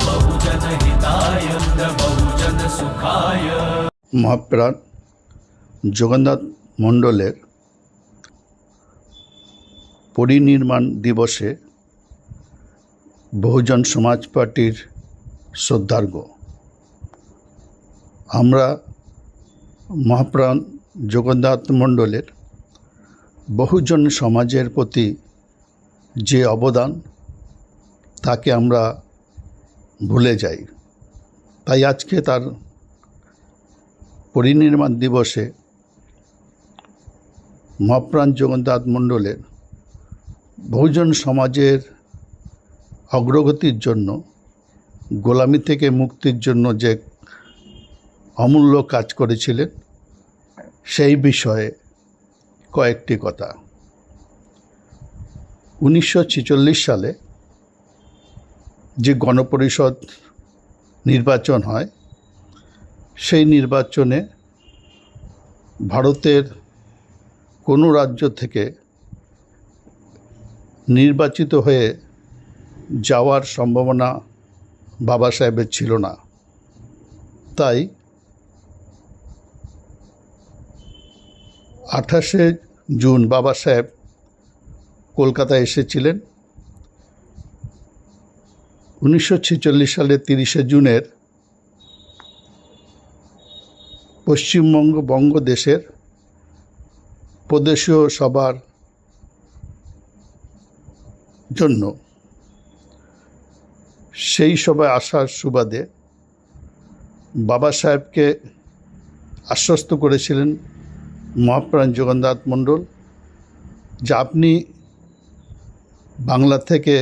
बहुजन हिताय बहुजन सुखाय মহাপ্রাণ জগন্নাথ মণ্ডলের পরিনির্মাণ দিবসে বহুজন সমাজ পার্টির শ্রদ্ধার্ঘ আমরা মহাপ্রাণ জগন্নাথ মণ্ডলের বহুজন সমাজের প্রতি যে অবদান তাকে আমরা ভুলে যাই। তাই আজকে তার পরিনির্মাণ দিবসে মহাপ্রাণ জগন্নাথ মণ্ডলের বহুজন সমাজের অগ্রগতির জন্য, গোলামি থেকে মুক্তির জন্য যে অমূল্য কাজ করেছিলেন, সেই বিষয়ে কয়েকটি কথা। উনিশশো ছেচল্লিশ সালে যে গণপরিষদ নির্বাচন হয়, সেই নির্বাচনে ভারতের কোনো রাজ্য থেকে নির্বাচিত হয়ে যাওয়ার সম্ভাবনা বাবা সাহেবের ছিল না। তাই আঠাশে জুন বাবা সাহেব কলকাতায় এসেছিলেন। উনিশশো ছেচল্লিশ সালের তিরিশে জুনের পশ্চিমবঙ্গ বঙ্গদেশের প্রদেশীয় সবার জন্য সেই সভায় আসার সুবাদে বাবা সাহেবকে আশ্বস্ত করেছিলেন মহাপ্রাণ জগন্নাথ মণ্ডল যে আপনি বাংলা থেকে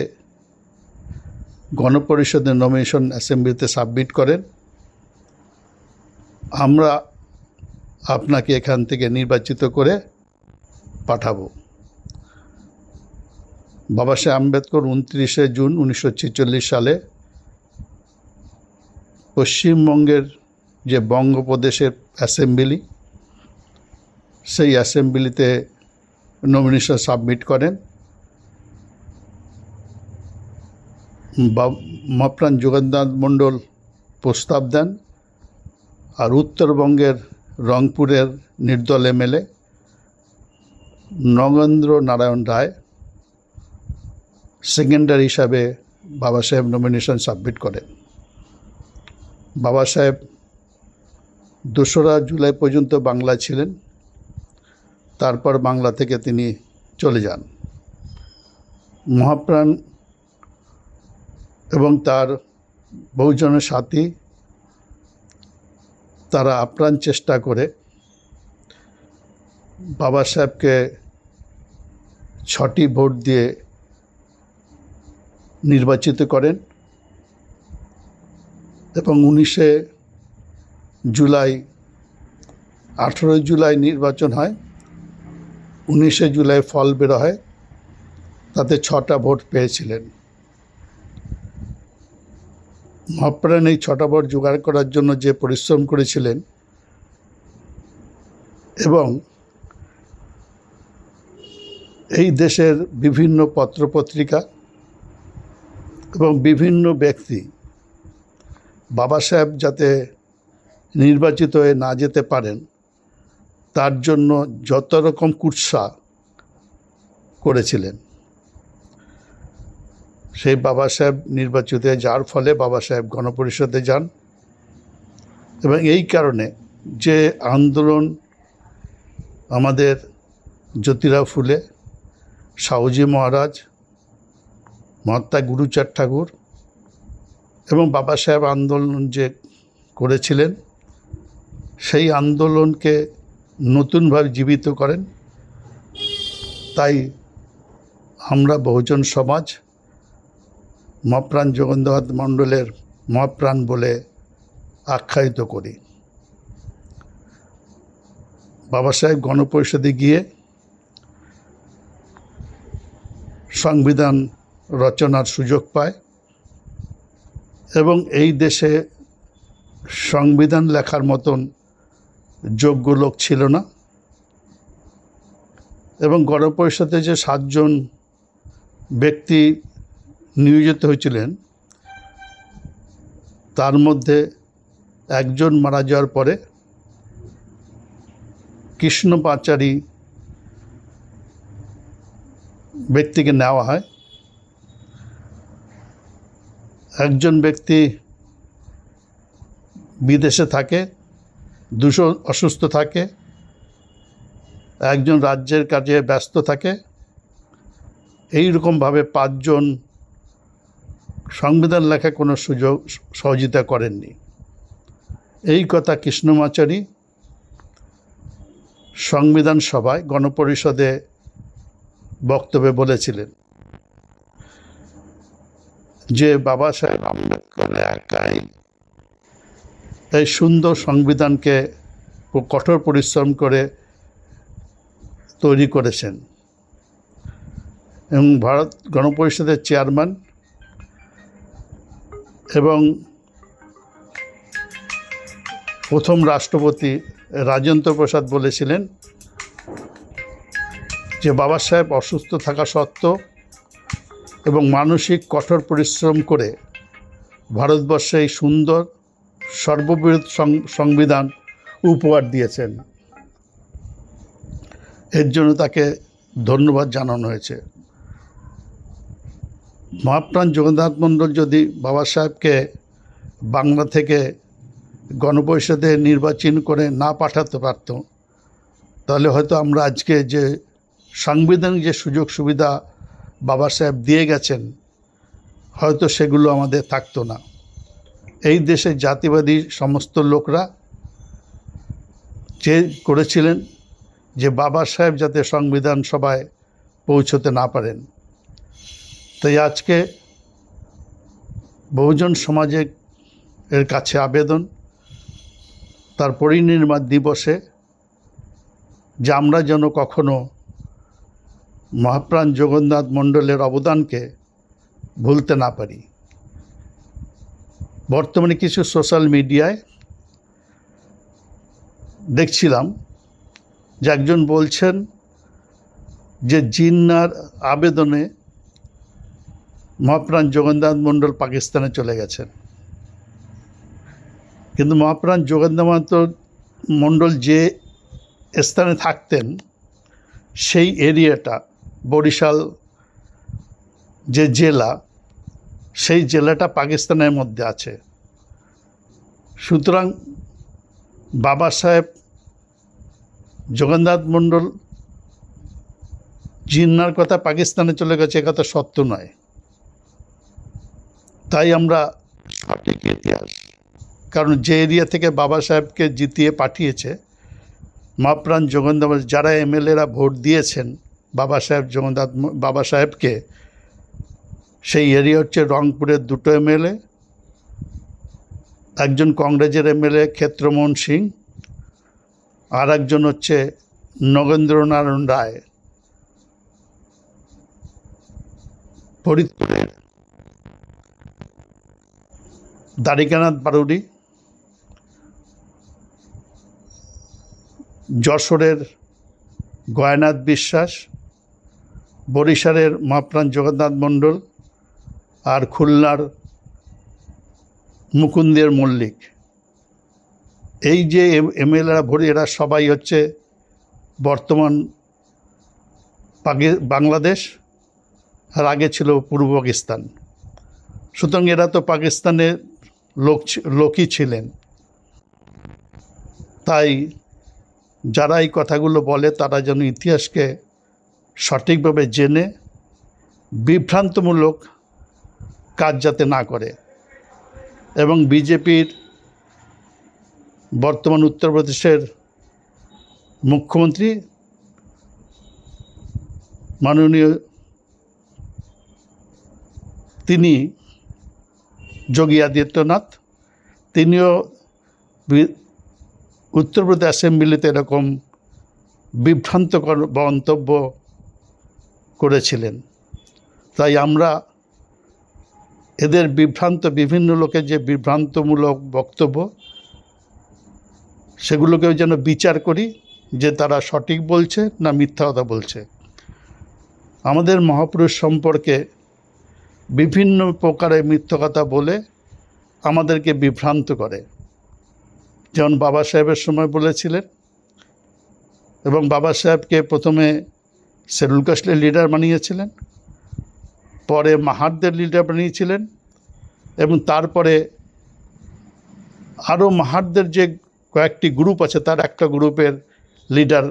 গণপরিষদের নমিনেশন অ্যাসেম্বলিতে সাবমিট করেন। আমরা আপনাকে এখান থেকে নির্বাচিত করে পাঠাবো। বাবা সাহেব আম্বেদকর উনত্রিশে জুন উনিশশো ছেচল্লিশ সালে পশ্চিমবঙ্গের যে বঙ্গপ্রদেশের অ্যাসেম্বলি সেই অ্যাসেম্বলিতে নমিনেশন সাবমিট করেন। মহাপ্রাণ যোগেন্দ্রনাথ মণ্ডল প্রস্তাব দেন আর উত্তরবঙ্গের রংপুরের নির্দল এমএলএ নগেন্দ্র নারায়ণ রায় সেকেন্ডারি হিসাবে বাবা সাহেব নমিনেশন সাবমিট করেন। বাবা সাহেব দোসরা জুলাই পর্যন্ত বাংলা ছিলেন, তারপর বাংলা থেকে তিনি চলে যান। মহাপ্রাণ এবং তার বহুজনের সাথী তারা আপ্রাণ চেষ্টা করে বাবা সাহেবকে ছটি ভোট দিয়ে নির্বাচিত করেন এবং উনিশে জুলাই আঠেরোই জুলাই নির্বাচন হয়, উনিশে জুলাই ফল বেরো হয় তাতে ছটা ভোট পেয়েছিলেন। মহাপ্রাণ এই ছটা ভোট জোগাড় করার জন্য যে পরিশ্রম করেছিলেন এবং এই দেশের বিভিন্ন পত্রপত্রিকা এবং বিভিন্ন ব্যক্তি বাবা সাহেব যাতে নির্বাচিত হয়ে না যেতে পারেন, তার জন্য যত রকম কুৎসা করেছিলেন। সেই বাবা সাহেব নির্বাচিত হয়ে যার ফলে বাবা সাহেব গণপরিষদে যান। এবং এই কারণে যে আন্দোলন আমাদের জ্যোতিরাও ফুলে সাহুজি মহারাজ, মহাত্মা গুরুচাঁদ ঠাকুর এবং বাবা সাহেব আন্দোলন যে করেছিলেন, সেই আন্দোলনকে নতুনভাবে জীবিত করেন। তাই আমরা বহুজন সমাজ মহাপ্রাণ জগন্নাথ মণ্ডলের মহাপ্রাণ বলে আখ্যায়িত করি। বাবা সাহেব গণপরিষদে গিয়ে সংবিধান রচনার সুযোগ পায় এবং এই দেশে সংবিধান লেখার মতন যোগ্য লোক ছিল না এবং গণপরিষদে যে সাতজন ব্যক্তি নিয়োজিত হয়েছিলেন, তার মধ্যে একজন মারা যাওয়ার পরে কৃষ্ণ পাচারী ব্যক্তিকে নেওয়া হয়। একজন ব্যক্তি বিদেশে থাকে, দুশো অসুস্থ থাকে, একজন রাজ্যের কাজে ব্যস্ত থাকে। এই রকমভাবে পাঁচজন সংবিধান লেখা কোনো সুযোগ, সহযোগিতা করেননি। এই কথা কৃষ্ণমাচারী সংবিধান সভায় গণপরিষদে বক্তব্যে বলেছিলেন যে বাবা সাহেব আম্বেদকর একাই এই সুন্দর সংবিধানকে কঠোর পরিশ্রম করে তৈরি করেছেন। এবং ভারত গণপরিষদের চেয়ারম্যান এবং প্রথম রাষ্ট্রপতি রাজেন্দ্র প্রসাদ বলেছিলেন যে বাবা সাহেব অসুস্থ থাকা সত্ত্বেও এবং মানসিক কঠোর পরিশ্রম করে ভারতবর্ষে এই সুন্দর, সর্ববৃহৎ সংবিধান উপহার দিয়েছেন। এর জন্য তাকে ধন্যবাদ জানানো হয়েছে। মহাপ্রাণ জগন্নাথ মণ্ডল যদি বাবা সাহেবকে বাংলা থেকে গণপরিষদে নির্বাচন করে না পাঠাতে পারত, তাহলে হয়তো আমরা আজকে যে সাংবিধানিক যে সুযোগ সুবিধা বাবা সাহেব দিয়ে গেছেন, হয়তো সেগুলো আমাদের থাকতো না। এই দেশের জাতিবাদী সমস্ত লোকরা যে করেছিলেন যে বাবা সাহেব যাতে সংবিধান সভায় পৌঁছতে না পারেন। তাই আজকে বহুজন সমাজে এর কাছে আবেদন, তার পরিনির্মাণ দিবসে যে আমরা যেন কখনো মহাপ্রাণ জগন্নাথ মণ্ডলের অবদানকে ভুলতে না পারি। বর্তমানে কিছু সোশ্যাল মিডিয়ায় দেখছিলাম যে একজন বলছেন যে জিন্নার আবেদনে মহাপ্রাণ জগন্নাথ মণ্ডল পাকিস্তানে চলে গেছেন। কিন্তু মহাপ্রাণ জগন্নাথ মণ্ডল যে স্থানে থাকতেন, সেই এরিয়াটা, বরিশাল যে জেলা, সেই জেলাটা পাকিস্তানের মধ্যে আছে। সুতরাং বাবা সাহেব জগন্নাথ মণ্ডল, জিন্নার কথা পাকিস্তানে চলে গেছে, এ কথা সত্য নয়। তাই আমরা সঠিক ইতিহাস, কারণ যে এরিয়া থেকে বাবা সাহেবকে জিতিয়ে পাঠিয়েছে মহাপ্রাণ জগন্নাথ, যারা এমএলএরা ভোট দিয়েছেন, বাবা সাহেব জগন্নাথ, বাবা সাহেবকে, সেই এরিয়া হচ্ছে রংপুরের দুটো এমএলএ, একজন কংগ্রেসের এমএলএ ক্ষেত্রমোহন সিং আর একজন হচ্ছে নগেন্দ্রনারায়ণ রায়। ফরিদপুরের দ্বারিকানাথ বারুডি, যশোরের গয়নাথ বিশ্বাস, বরিশালের মহাপ্রাণ জগন্নাথ মণ্ডল আর খুলনার মুকুন্দের মল্লিক। এই যে এম এমএলএরা ভরি, এরা সবাই হচ্ছে বর্তমান বাংলাদেশ, আর আগে ছিল পূর্ব পাকিস্তান। সুতরাং এরা তো পাকিস্তানের লোক লোকই ছিলেন। তাই যারা এই কথাগুলো বলে, তারা যেন ইতিহাসকে সঠিকভাবে জেনে, বিভ্রান্তমূলক কাজ যাতে না করে। এবং বিজেপির বর্তমান উত্তরপ্রদেশের মুখ্যমন্ত্রী মাননীয় তিনি যোগী আদিত্যনাথ, তিনিও উত্তরপ্রদেশ অ্যাসেম্বলিতে এরকম বিভ্রান্তকর মন্তব্য করেছিলেন। তাই আমরা এদের বিভ্রান্ত, বিভিন্ন লোকের যে বিভ্রান্তমূলক বক্তব্য, সেগুলোকেও যেন বিচার করি যে তারা সঠিক বলছে না মিথ্যা কথা বলছে। আমাদের মহাপুরুষ সম্পর্কে বিভিন্ন প্রকারের মিথ্য কথা বলে আমাদেরকে বিভ্রান্ত করে। যেমন বাবা সাহেবের সময় বলেছিলেন, এবং বাবা সাহেবকে প্রথমে শেডুল কাস্টের লিডার বানিয়েছিলেন, পরে মাহারদের লিডার বানিয়েছিলেন, এবং তারপরে আরও মাহারদের যে কয়েকটি গ্রুপ আছে, তার একটা গ্রুপের লিডার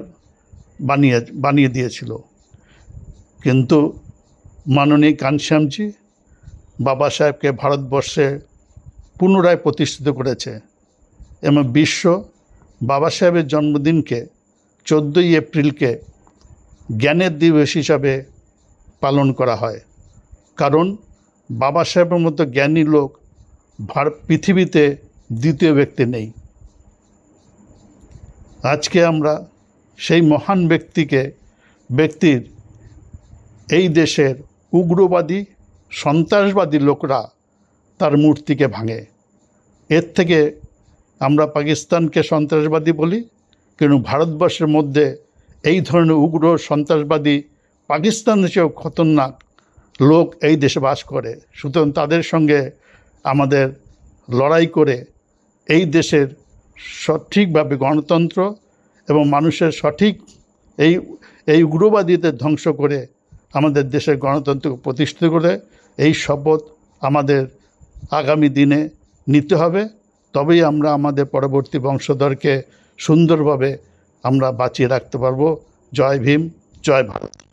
বানিয়ে বানিয়ে দিয়েছিল। কিন্তু মাননীয় কানশ্যামজি বাবা সাহেবকে ভারতবর্ষে পুনরায় প্রতিষ্ঠিত করেছে। এবং বিশ্ব বাবা সাহেবের জন্মদিনকে চোদ্দোই এপ্রিলকে জ্ঞানের দিবস হিসাবে পালন করা হয়। কারণ বাবা সাহেবের মতো জ্ঞানী লোক ভার পৃথিবীতে দ্বিতীয় ব্যক্তি নেই। আজকে আমরা সেই মহান ব্যক্তিকে, ব্যক্তির এই দেশের উগ্রবাদী সন্ত্রাসবাদী লোকরা তার মূর্তিকে ভাঙে। এর থেকে আমরা পাকিস্তানকে সন্ত্রাসবাদী বলি, কিন্তু ভারতবর্ষের মধ্যে এই ধরনের উগ্র সন্ত্রাসবাদী পাকিস্তান চেয়েও খতরনাক লোক এই দেশে বাস করে। সুতরাং তাদের সঙ্গে আমাদের লড়াই করে এই দেশের সঠিকভাবে গণতন্ত্র এবং মানুষের সঠিক এই এই উগ্রবাদীদের ধ্বংস করে আমাদের দেশের গণতন্ত্রকে প্রতিষ্ঠিত করে এই শপথ আমাদের আগামী দিনে নিতে হবে। তবেই আমরা আমাদের পরবর্তী বংশধরকে সুন্দরভাবে আমরা বাঁচিয়ে রাখতে পারব। জয় ভীম, জয় ভারত।